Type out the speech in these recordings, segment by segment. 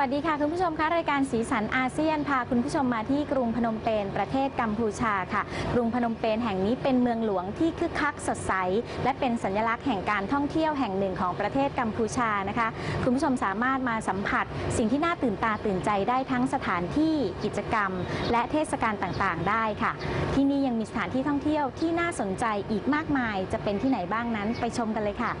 วัสดีค่ะ คุณผู้ชมคะรายการสีสันอาเซียนพาคุณผู้ชมมาที่กรุงพนมเปญประเทศกัมพูชาค่ะ กรุงพนมเปญแห่งนี้เป็นเมืองหลวงที่คึกคักสดใส และเป็นสัญลักษณ์แห่งการท่องเที่ยวแห่งหนึ่งของประเทศกัมพูชานะคะ คุณผู้ชมสามารถมาสัมผัส สิ่งที่น่าตื่นตาตื่นใจได้ทั้งสถานที่กิจกรรม และเทศกาลต่างๆ ได้ค่ะ ที่นี่ยังมีสถานที่ท่องเที่ยวที่น่าสนใจอีกมากมาย จะเป็นที่ไหนบ้างนั้นไปชมกันเลยค่ะ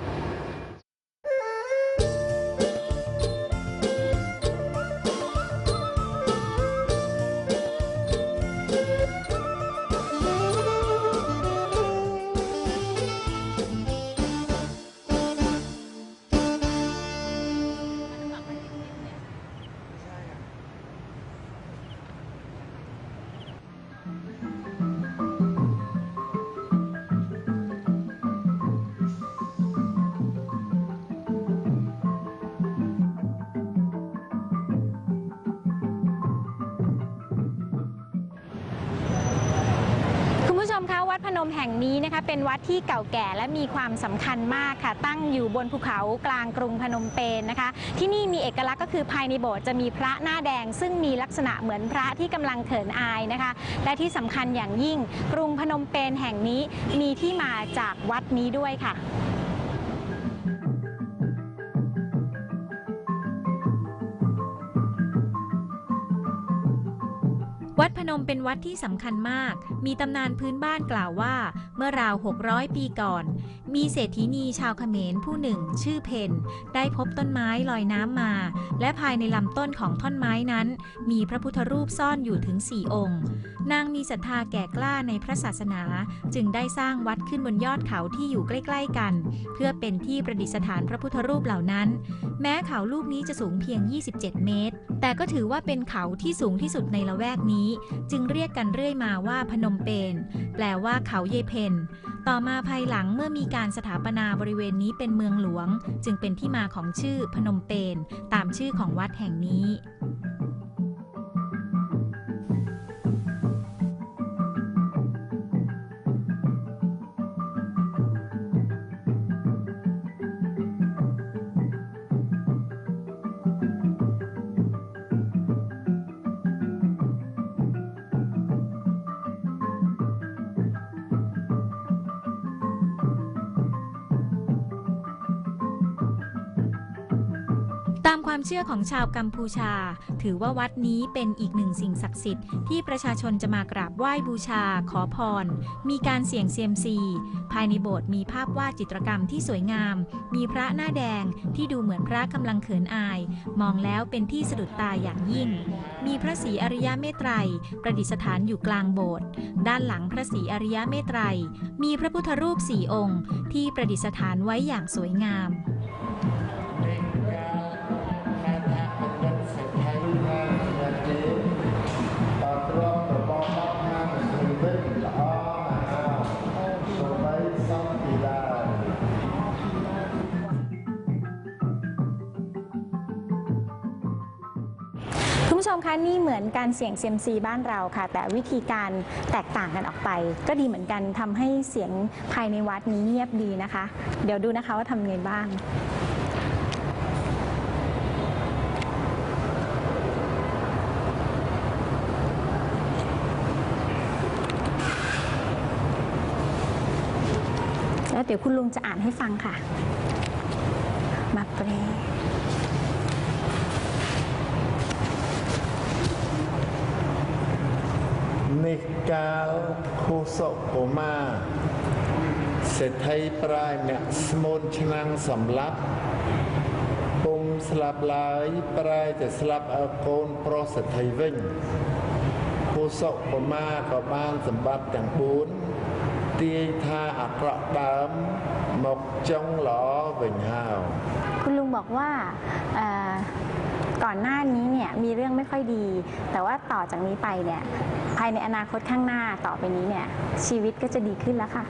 นี้นะคะเป็นวัดที่เก่าแก่และมีความสำคัญมากค่ะ ตั้งอยู่บนภูเขากลางกรุงพนมเปญนะคะ ที่นี่มีเอกลักษณ์ก็คือภายในโบสถ์จะมีพระหน้าแดง ซึ่งมีลักษณะเหมือนพระที่กำลังเขินอายนะคะ และที่สำคัญอย่างยิ่ง กรุงพนมเปญแห่งนี้มีที่มาจากวัดนี้ด้วยค่ะ วัดพนมเป็นวัดที่สำคัญมาก มีตำนานพื้นบ้านกล่าวว่า เมื่อราว 600 ปีก่อน มีเศรษฐีนีชาวเขมรผู้หนึ่ง ชื่อเพนได้พบต้นไม้ลอยน้ำมา และภายในลำต้นของท่อนไม้นั้น มีพระพุทธรูปซ่อนอยู่ถึง 4 องค์นางมีศรัทธาแก่กล้าในพระศาสนา จึงได้สร้างวัดขึ้นบนยอดเขาที่อยู่ใกล้ ๆกัน เพื่อเป็นที่ประดิษฐานพระพุทธรูปเหล่านั้น แม้เขาลูกนี้จะสูงเพียง 27 เมตร แต่ก็ถือว่าเป็นเขาที่สูงที่สุดในละแวกนี้ จึงเรียกกันเรื่อยมาว่าพนมเปญแปลว่าเขาเยเพนต่อมาภายหลังเมื่อมีการสถาปนาบริเวณนี้เป็นเมืองหลวง จึงเป็นที่มาของชื่อพนมเปญตามชื่อของวัดแห่งนี้ ชื่อของชาวกัมพูชา ถือว่าวัดนี้เป็นอีกหนึ่งสิ่งศักดิ์สิทธิ์ที่ประชาชนจะมากราบไหว้บูชา ขอพร มีการเสี่ยงเซียมซี ภายในโบสถ์มีภาพวาดจิตรกรรมที่สวยงาม มีพระหน้าแดงที่ดูเหมือนพระกำลังเขินอาย มองแล้วเป็นที่สะดุดตาอย่างยิ่ง มีพระศรีอริยเมตไตรยประดิษฐานอยู่กลางโบสถ์ด้านหลังพระศรีอริยเมตไตรยมีพระพุทธรูปสี่องค์ ที่ประดิษฐานไว้อย่างสวยงาม ชมคะนี่เหมือนการเสี่ยงเซียมซีบ้านเราค่ะ แต่วิธีการแตกต่างกันออกไป ก็ดีเหมือนกันทำให้เสียงภายในวัดนี้เงียบดีนะคะ เดี๋ยวดูนะคะว่าทำยังไงบ้างแล้วเดี๋ยวคุณลุงจะอ่านให้ฟังค่ะ កាលខុសកុមារសេដ្ឋីប្រាយអ្នកស្មូនឆ្នាំងសម្លាប់ពុំស្លាប់ឡើយប្រែតែស្លាប់ឲ្យកូនប្រុសសេដ្ឋីវិញខុសកុមារក៏បានសម្បត្តិទាំង4ទាយថាអាក្រក់ដើមមកចុងល្អវិញហើយ คุณลุงบอกว่าเอ่อ ก่อนหน้านี้เนี่ยมีเรื่องไม่ค่อยดี แต่ว่าต่อจากนี้ไปเนี่ยภายในอนาคตข้างหน้าต่อไปนี้เนี่ยชีวิตก็จะดีขึ้นแล้วค่ะ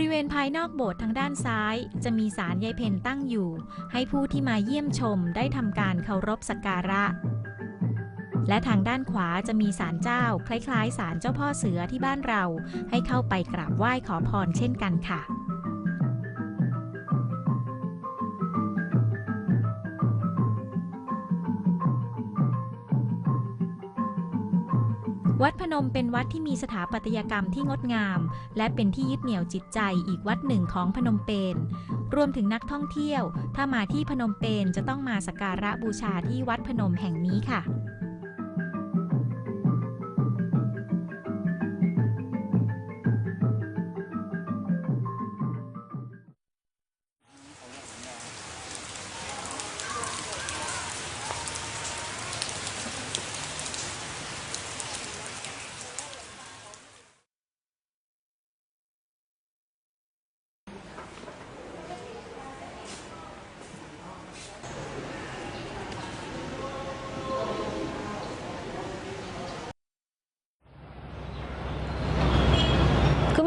ริเวณภายนอกโบสถ์ทางด้านซ้าย จะมีศาลยายเพนตั้งอยู่ ให้ผู้ที่มาเยี่ยมชมได้ทำการเคารพสักการะ และทางด้านขวาจะมีศาลเจ้า คล้ายๆศาลเจ้าพ่อเสือที่บ้านเรา ให้เข้าไปกราบไหว้ขอพรเช่นกันค่ะ วัดพนมเป็นวัดที่มีสถาปัตยกรรมที่งดงาม และเป็นที่ยึดเหนี่ยวจิตใจอีกวัดหนึ่งของพนมเปญรวมถึงนักท่องเที่ยว ถ้ามาที่พนมเปญจะต้องมาสักการะบูชาที่วัดพนมแห่งนี้ค่ะ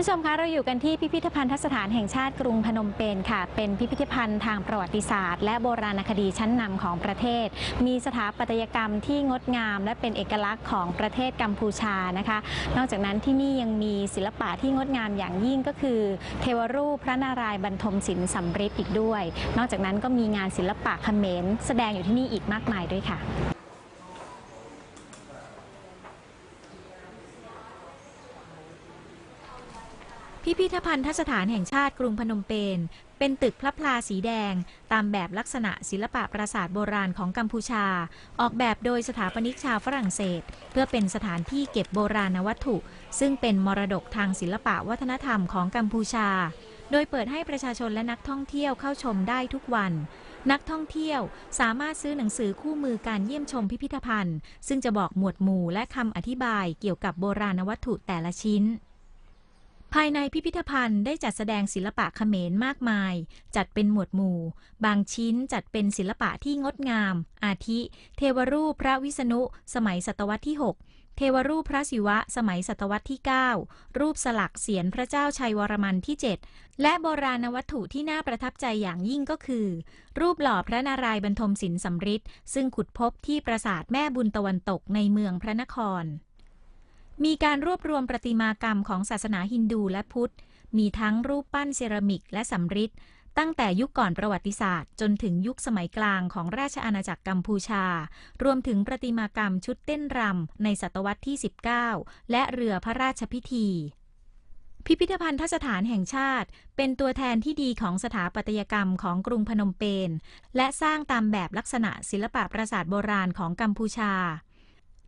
ผู้ชมคะเราอยู่กันที่พิพิธภัณฑสถานแห่งชาติกรุงพนมเปญค่ะ เป็นพิพิธภัณฑ์ทางประวัติศาสตร์ และโบราณคดีชั้นนำของประเทศ มีสถาปัตยกรรมที่งดงาม และเป็นเอกลักษณ์ของประเทศกัมพูชานะคะ นอกจากนั้นที่นี่ยังมีศิลปะที่งดงามอย่างยิ่งก็คือ เทวรูปพระนารายณ์บรรทมศิลป์สำริดอีกด้วย นอกจากนั้นก็มีงานศิลปะเขมรแสดงอยู่ที่นี่อีกมากมายด้วยค่ะ พิพิธภัณฑสถานแห่งชาติกรุงพนมเปญเป็นตึกพระพลาสีแดง ตามแบบลักษณะศิลปะปราสาทโบราณของกัมพูชา ออกแบบโดยสถาปนิกชาวฝรั่งเศส เพื่อเป็นสถานที่เก็บโบราณวัตถุ ซึ่งเป็นมรดกทางศิลปะวัฒนธรรมของกัมพูชา โดยเปิดให้ประชาชนและนักท่องเที่ยวเข้าชมได้ทุกวันนักท่องเที่ยวสามารถซื้อหนังสือคู่มือการเยี่ยมชมพิพิธภัณฑ์ ซึ่งจะบอกหมวดหมู่และคำอธิบายเกี่ยวกับโบราณวัตถุแต่ละชิ้น ภายในพิพิธภัณฑ์ได้จัดแสดงศิลปะเขมรมากมาย จัดเป็นหมวดหมู่ บางชิ้นจัดเป็นศิลปะที่งดงาม อาทิ เทวรูปพระวิษณุ สมัยศตวรรษที่ 6 เทวรูปพระศิวะ สมัยศตวรรษที่ 9 รูปสลักเสียนพระเจ้าชัยวรมันที่ 7 และโบราณวัตถุที่น่าประทับใจอย่างยิ่งก็คือ รูปหล่อพระนารายณ์บรรทมศิลป์สำริดซึ่งขุดพบที่ปราสาทแม่บุญตะวันตกในเมืองพระนคร มีการรวบรวมประติมากรรมของศาสนาฮินดูและพุทธ มีทั้งรูปปั้นเซรามิกและสำริดตั้งแต่ยุคก่อนประวัติศาสตร์ จนถึงยุคสมัยกลางของราชอาณาจักรกัมพูชา รวมถึงประติมากรรมชุดเต้นรำในศตวรรษที่ 19 และเรือพระราชพิธีพิพิธภัณฑสถานแห่งชาติ เป็นตัวแทนที่ดีของสถาปัตยกรรมของกรุงพนมเปญและสร้างตามแบบลักษณะศิลปะปราสาทโบราณของกัมพูชา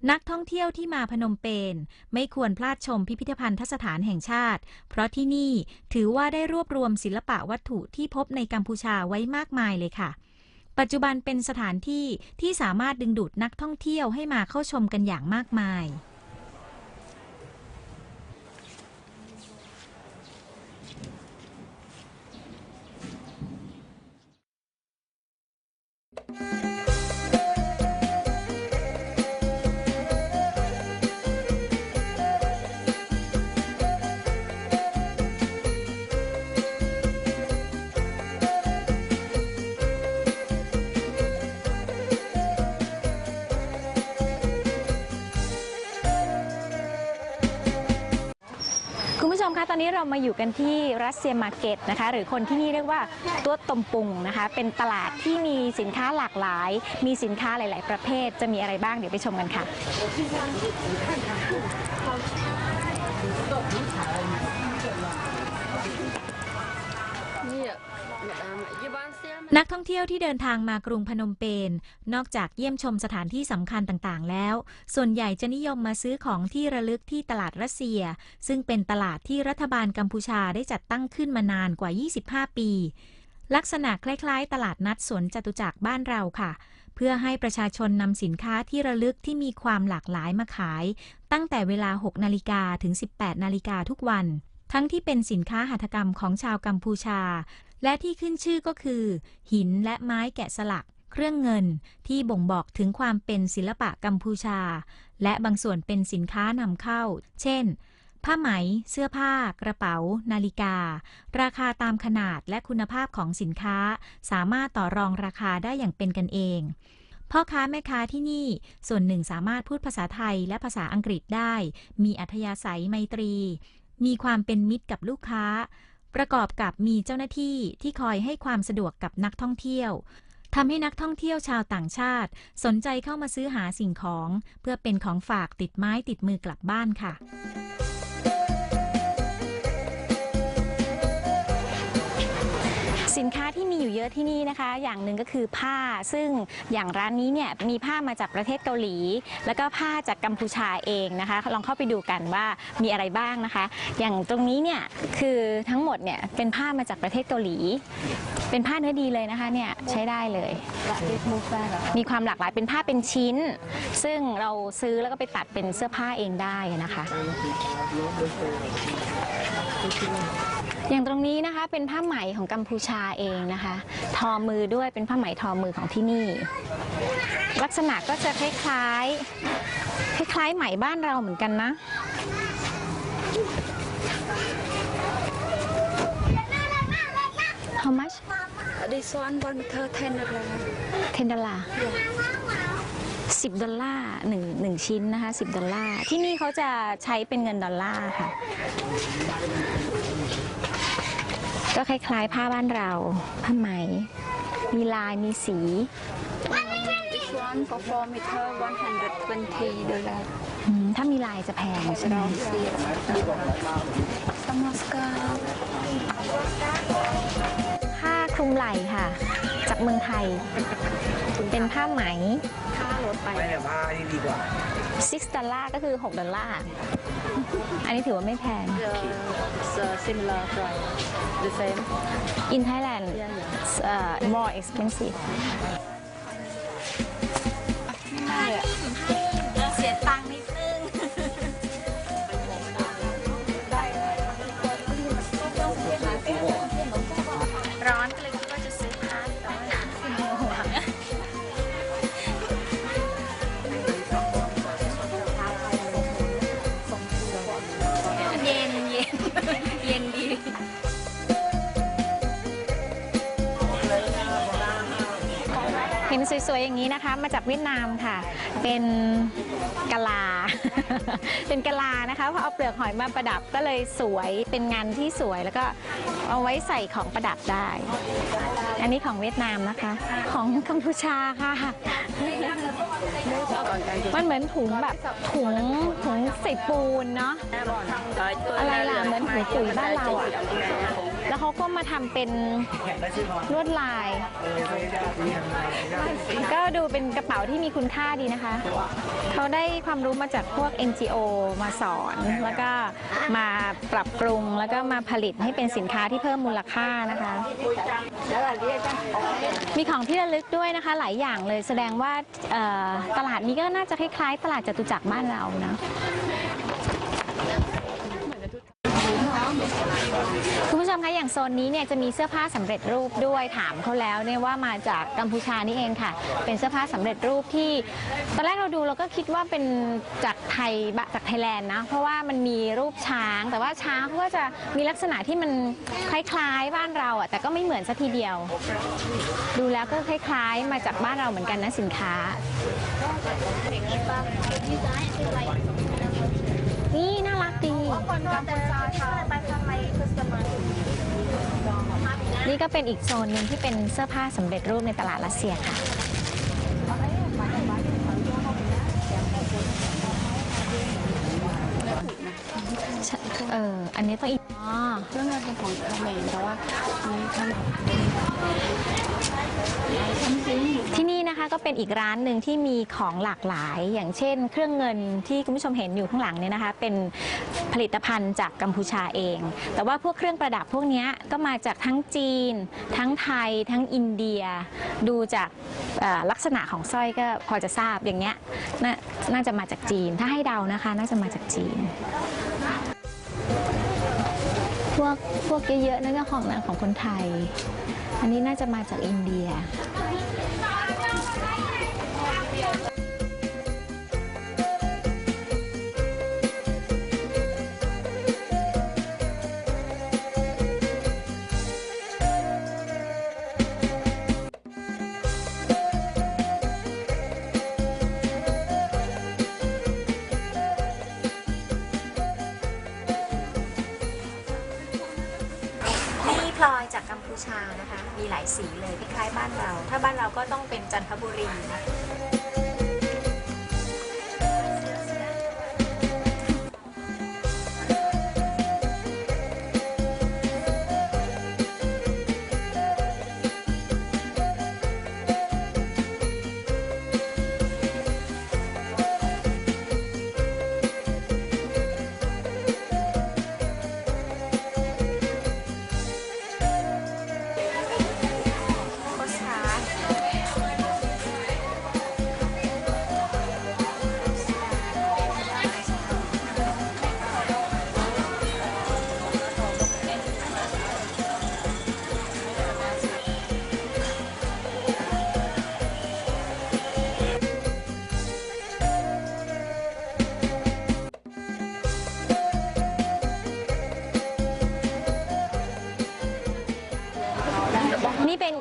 นักท่องเที่ยวที่มาพนมเปญไม่ควรพลาดชมพิพิธภัณฑสถานแห่งชาติ เพราะที่นี่ถือว่าได้รวบรวมศิลปะวัตถุที่พบในกัมพูชาไว้มากมายเลยค่ะ ปัจจุบันเป็นสถานที่ที่สามารถดึงดูดนักท่องเที่ยวให้มาเข้าชมกันอย่างมากมาย เรามาอยู่กันที่รัสเซียมาร์เก็ตนะคะ หรือคนที่นี่เรียกว่าตัวตมปุงนะคะ เป็นตลาดที่มีสินค้าหลากหลาย มีสินค้าหลาย ๆ ประเภท จะมีอะไรบ้างเดี๋ยวไปชมกันค่ะนั นักท่องเที่ยวที่เดินทางมากรุงพนมเปญนอกจากเยี่ยมชมสถานที่สำคัญต่างๆ แล้ว ส่วนใหญ่จะนิยมมาซื้อของที่ระลึกที่ตลาดรัสเซีย ซึ่งเป็นตลาดที่รัฐบาลกัมพูชาได้จัดตั้งขึ้นมานานกว่า 25 ปี ลักษณะคล้ายๆ ตลาดนัดสวนจตุจักรบ้านเราค่ะ เพื่อให้ประชาชนนำสินค้าที่ระลึกที่มีความหลากหลายมาขาย ตั้งแต่เวลา 6 นาฬิกาถึง 18 นาฬิกาทุกวัน ทั้งที่เป็นสินค้าหัตถกรรมของชาวกัมพูชา และที่ขึ้นชื่อก็คือ หินและไม้แกะสลัก เครื่องเงินที่บ่งบอกถึงความเป็นศิลปะกัมพูชา และบางส่วนเป็นสินค้านำเข้า เช่น ผ้าไหม เสื้อผ้า กระเป๋า นาฬิกา ราคาตามขนาดและคุณภาพของสินค้า สามารถต่อรองราคาได้อย่างเป็นกันเองพ่อค้าแม่ค้าที่นี่ส่วนหนึ่งสามารถพูดภาษาไทยและภาษาอังกฤษได้ มีอัธยาศัยไมตรี มีความเป็นมิตรกับลูกค้า ประกอบกับมีเจ้าหน้าที่ที่คอยให้ความสะดวกกับนักท่องเที่ยวทำให้นักท่องเที่ยวชาวต่างชาติ สนใจเข้ามาซื้อหาสิ่งของ เพื่อเป็นของฝากติดไม้ติดมือกลับบ้านค่ะ สินค้าที่มีอยู่เยอะที่นี่นะคะ อย่างหนึ่งก็คือผ้าซึ่งอย่างร้านนี้เนี่ยมีผ้ามาจากประเทศเกาหลี แล้วก็ผ้าจากกัมพูชาเองนะคะ ลองเข้าไปดูกันว่ามีอะไรบ้างนะคะ อย่างตรงนี้เนี่ยคือทั้งหมดเนี่ยเป็นผ้ามาจากประเทศเกาหลี เป็นผ้าเนื้อดีเลยนะคะเนี่ยใช้ได้เลย มีความหลากหลายเป็นผ้าเป็นชิ้น ซึ่งเราซื้อแล้วก็ไปตัดเป็นเสื้อผ้าเองได้นะคะ อย่างตรงนี้นะคะเป็นผ้าไหมของกัมพูชาเองนะคะ ทอมือด้วยเป็นผ้าไหมทอมือของที่นี่ ลักษณะก็จะคล้ายๆคล้ายๆไหมบ้านเราเหมือนกันนะ How much This one one meter ten dollar. 10ดอลลาร์10ดอลลาร์หนึ่งหนึ่งชิ้นนะคะ10ดอลลาร์ที่นี่เขาจะใช้เป็นเงินดอลลาร์ค่ะ ก็คล้ายๆ ผ้าบ้านเราผ้าไหม มีลายมีสี This one for four meter one hundred twenty dollar. อืมถ้ามีลายจะแพงใช่ไหม Samaska. ผ้าคลุมไหล่ค่ะ จากเมืองไทย เป็นผ้าไหม ค่ารถไป ไม่แต่ผ้านี่ดีกว่า 6 ดอลลาร์ก็คือ 6 ดอลลาร์ อันนี้ถือว่าไม่แพง The similar price. The same. In Thailand uh, more expensive เสี วยๆอย่างนี้นะคะ มาจากเวียดนามค่ะ เป็นกะลา เป็นกะลานะคะพราะเอาเปลือกหอยมาประดับก็เลยสวยเป็นงานที่สวยแล้วก็เอาไว้ใส่ของประดับได้ อันนี้ของเวียดนามนะคะ ของกัมพูชาค่ะ มันเหมือนถุงแบบถุงถุงใส่ปูนเนาะอะไรล่ะเหมือนถุงปุ๋ยบ้านเราอะ แล้วเขาก็มาทำเป็นลวดลาย ก็ดูเป็นกระเป๋าที่มีคุณค่าดีนะคะ เขาได้ความรู้มาจากพวก NGO มาสอน แล้วก็มาปรับปรุง แล้วก็มาผลิตให้เป็นสินค้าที่เพิ่มมูลค่านะคะ มีของที่ระลึกด้วยนะคะหลายอย่างเลยแสดงว่าตลาดนี้ก็น่าจะคล้ายๆ ตลาดจตุจักรบ้านเรานะ อย่างโซนนี้เนี่ยจะมีเสื้อผ้าสำเร็จรูปด้วยถามเขาแล้วเนี่ยว่ามาจากกัมพูชานี่เองค่ะ เป็นเสื้อผ้าสำเร็จรูปที่ ตอนแรกเราดูเราก็คิดว่าเป็นจากไทยจากไทยแลนด์นะ เพราะว่ามันมีรูปช้าง แต่ว่าช้างก็จะมีลักษณะที่มันคล้ายๆบ้านเราอะแต่ก็ไม่เหมือนสัทีเดียว ดูแล้วก็คล้ายๆ มาจากบ้านเราเหมือนกันนะสินค้านี่น่ารักดี นี่ก็เป็นอีกโซนหนึ่งที่เป็นเสื้อผ้าสำเร็จรูปในตลาดรัสเซียค่ะ เออ อันนี้ต้องอีกอ๋อเรื่องเงินเป็นของเขมรแต่ว่าอันนี้ ที่นี่นะคะก็เป็นอีกร้านหนึ่งที่มีของหลากหลาย อย่างเช่น เครื่องเงินที่คุณผู้ชมเห็นอยู่ข้างหลังเนี่ยนะคะ เป็นผลิตภัณฑ์จากกัมพูชาเอง แต่ว่าพวกเครื่องประดับพวกนี้ก็มาจากทั้งจีน ทั้งไทย ทั้งอินเดีย ดูจากลักษณะของสร้อยก็พอจะทราบอย่างเงี้ยน,น่าจะมาจากจีน ถ้าให้เดานะคะ น่าจะมาจากจีน วกพวกเยอะๆนั่นก็ของนะของคนไทย อันนี้น่าจะมาจากอินเดีย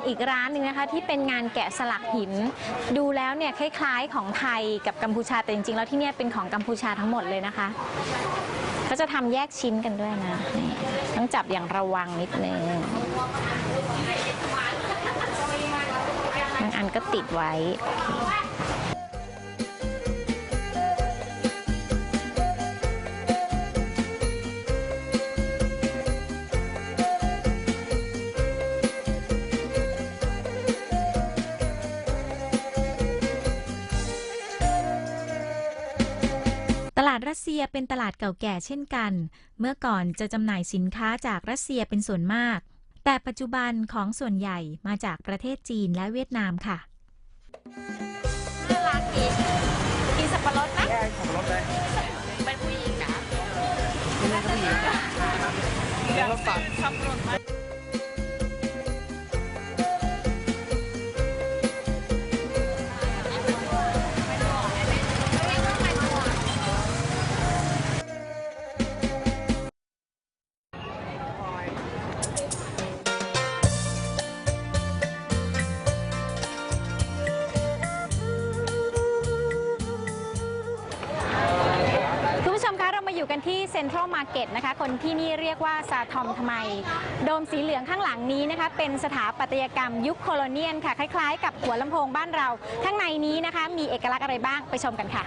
อีกร้านหนึ่งนะคะที่เป็นงานแกะสลักหิน ดูแล้วเนี่ยคล้ายๆของไทยกับกัมพูชาแต่จริงๆแล้วที่เนี่ยเป็นของกัมพูชาทั้งหมดเลยนะคะเขาจะทำแยกชิ้นกันด้วยนะนี่ต้องจับอย่างระวังนิดนึงบางอันก็ติดไว้ รัสเซียเป็นตลาดเก่าแก่เช่นกัน เมื่อก่อนจะจำหน่ายสินค้าจากรัสเซียเป็นส่วนมาก แต่ปัจจุบันของส่วนใหญ่มาจากประเทศจีนและเวียดนามค่ะน่ารักดีกินสับปะรดไหมได้ขับรถเลยเป็นผู้หญิงนะไม่ได้ก็มีแล้วก็ฝักคุณ กันที่เซ็นทรัลมาร์เก็ตนะคะ คนที่นี่เรียกว่าซาทอมทำไม โดมสีเหลืองข้างหลังนี้นะคะ เป็นสถาปัตยกรรมยุคโคโลเนียนค่ะ คล้ายๆ กับหัวลำโพงบ้านเรา ข้างในนี้นะคะ มีเอกลักษณ์อะไรบ้างไปชมกันค่ะ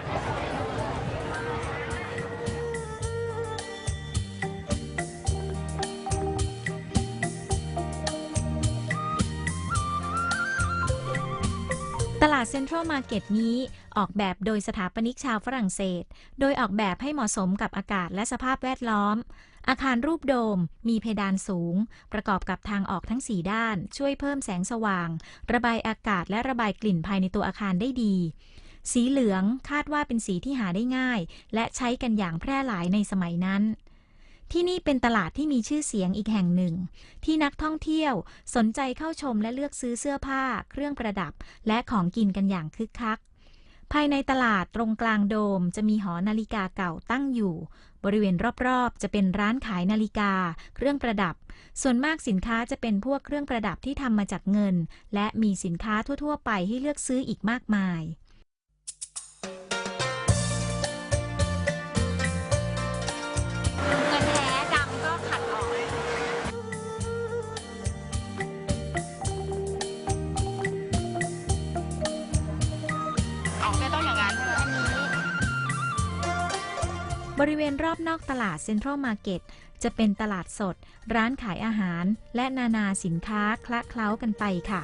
ตลาดเซ็นทรัลมาร์เก็ตนี้ออกแบบโดยสถาปนิกชาวฝรั่งเศส โดยออกแบบให้เหมาะสมกับอากาศและสภาพแวดล้อม อาคารรูปโดม มีเพดานสูง ประกอบกับทางออกทั้ง 4 ด้าน ช่วยเพิ่มแสงสว่าง ระบายอากาศและระบายกลิ่นภายในตัวอาคารได้ดี สีเหลืองคาดว่าเป็นสีที่หาได้ง่าย และใช้กันอย่างแพร่หลายในสมัยนั้น ที่นี่เป็นตลาดที่มีชื่อเสียงอีกแห่งหนึ่ง ที่นักท่องเที่ยวสนใจเข้าชมและเลือกซื้อเสื้อผ้า เครื่องประดับ และของกินกันอย่างคึกคัก ภายในตลาดตรงกลางโดมจะมีหอนาฬิกาเก่าตั้งอยู่ บริเวณรอบๆ จะเป็นร้านขายนาฬิกา เครื่องประดับ ส่วนมากสินค้าจะเป็นพวกเครื่องประดับที่ทำมาจากเงิน และมีสินค้าทั่ว ๆ ไปให้เลือกซื้ออีกมากมาย บริเวณรอบนอกตลาดเซ็นทรัลมาร์เก็ตจะเป็นตลาดสด ร้านขายอาหาร และนานาสินค้าคละเคล้ากันไปค่ะ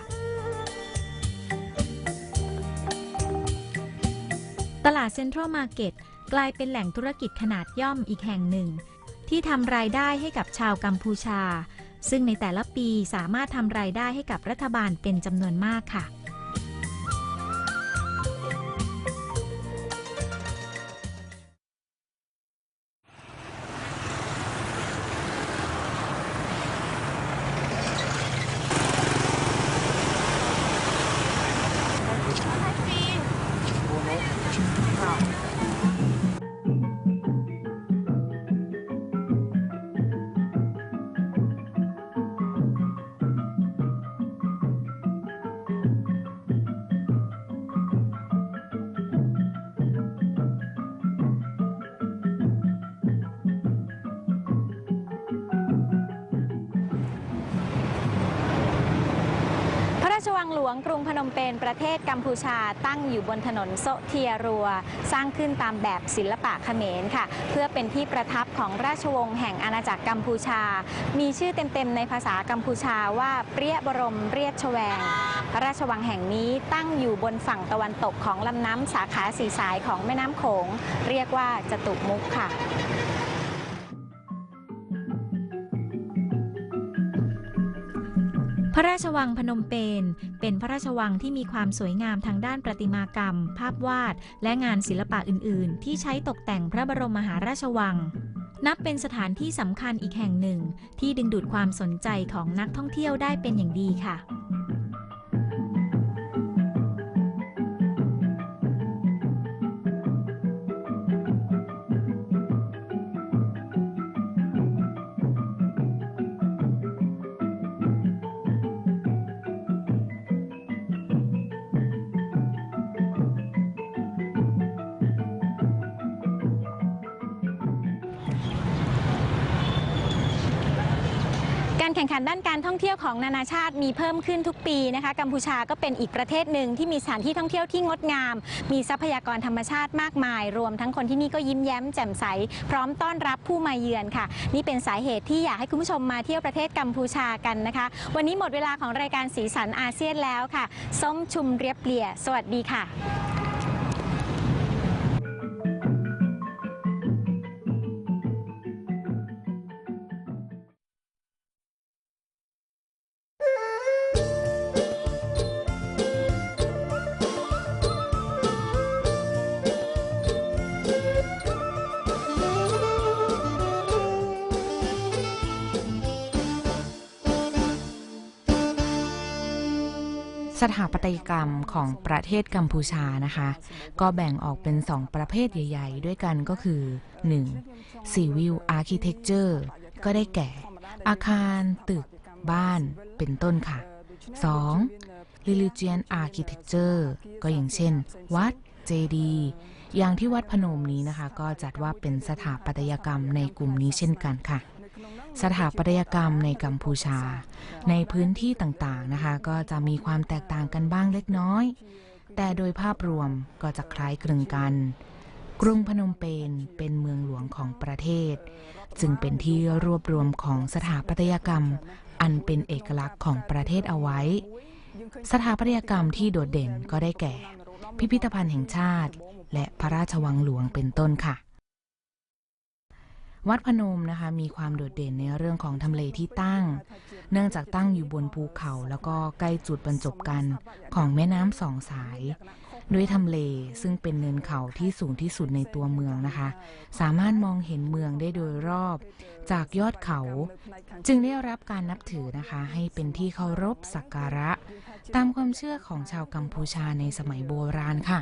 ตลาดเซ็นทรัลมาร์เก็ตกลายเป็นแหล่งธุรกิจขนาดย่อมอีกแห่งหนึ่ง ที่ทำรายได้ให้กับชาวกัมพูชา ซึ่งในแต่ละปีสามารถทำรายได้ให้กับรัฐบาลเป็นจำนวนมากค่ะ ลวงกรุงพนมเปญประเทศกัมพูชาตั้งอยู่บนถนนโซเทียรัว สร้างขึ้นตามแบบศิลปะเขมรค่ะ เพื่อเป็นที่ประทับของราชวงศ์แห่งอาณาจักรกัมพูชา มีชื่อเต็มๆในภาษากัมพูชาว่าเปรี้ยบรมเรียบชแวง พระราชวังแห่งนี้ตั้งอยู่บนฝั่งตะวันตกของลำน้ำสาขาสีสายของแม่น้ำโขง เรียกว่าจตุมุขค่ะ ระราชวังพนมเปญเป็นพระราชวังที่มีความสวยงามทางด้านประติมากรรม ภาพวาด และงานศิลปะอื่น ๆ ที่ใช้ตกแต่งพระบรมมหาราชวัง นับเป็นสถานที่สำคัญอีกแห่งหนึ่ง ที่ดึงดูดความสนใจของนักท่องเที่ยวได้เป็นอย่างดีค่ะ ข่งขันด้านการท่องเที่ยวของนานาชาติมีเพิ่มขึ้นทุกปีนะคะกัมพูชาก็เป็นอีกประเทศหนึ่งที่มีสถานที่ท่องเที่ยวที่งดงาม มีทรัพยากรธรรมชาติมากมาย รวมทั้งคนที่นี่ก็ยิ้มแย้มแจ่มใส พร้อมต้อนรับผู้มาเยือนค่ะ นี่เป็นสาเหตุที่อยากให้คุณผู้ชมมาเที่ยวประเทศกัมพูชากันนะคะ วันนี้หมดเวลาของรายการสีสันอาเซียนแล้วค่ะ ส้มชุมเรียบเปลี่ยสวัสดีค่ะ ถาปัตยกรรมของประเทศกัมพูชานะคะ ก็แบ่งออกเป็น 2 ประเภทใหญ่ ๆ ด้วยกันก็คือ 1. Civil Architecture ก็ได้แก่ อาคารตึก บ้านเป็นต้นค่ะ 2. Religion Architecture ก็อย่างเช่น วัดเจดีย์อย่างที่วัดพนมนี้นะคะ ก็จัดว่าเป็นสถาปัตยกรรมในกลุ่มนี้เช่นกันค่ะ สถาปัตยกรรมในกัมพูชา ในพื้นที่ต่างๆนะคะ ก็จะมีความแตกต่างกันบ้างเล็กน้อย แต่โดยภาพรวมก็จะคล้ายคลึงกัน กรุงพนมเปญเป็นเมืองหลวงของประเทศ จึงเป็นที่รวบรวมของสถาปัตยกรรม อันเป็นเอกลักษณ์ของประเทศเอาไว้ สถาปัตยกรรมที่โดดเด่นก็ได้แก่ พิพิธภัณฑ์แห่งชาติ และพระราชวังหลวงเป็นต้นค่ะ วัดพนมนะคะมีความโดดเด่นในเรื่องของทำเลที่ตั้ง เนื่องจากตั้งอยู่บนภูเขา แล้วก็ใกล้จุดบรรจบกันของแม่น้ำสองสาย ด้วยทำเลซึ่งเป็นเนินเขาที่สูงที่สุดในตัวเมืองนะคะ สามารถมองเห็นเมืองได้โดยรอบ จากยอดเขา จึงได้รับการนับถือนะคะ ให้เป็นที่เคารพสักการะ ตามความเชื่อของชาวกัมพูชาในสมัยโบราณค่ะ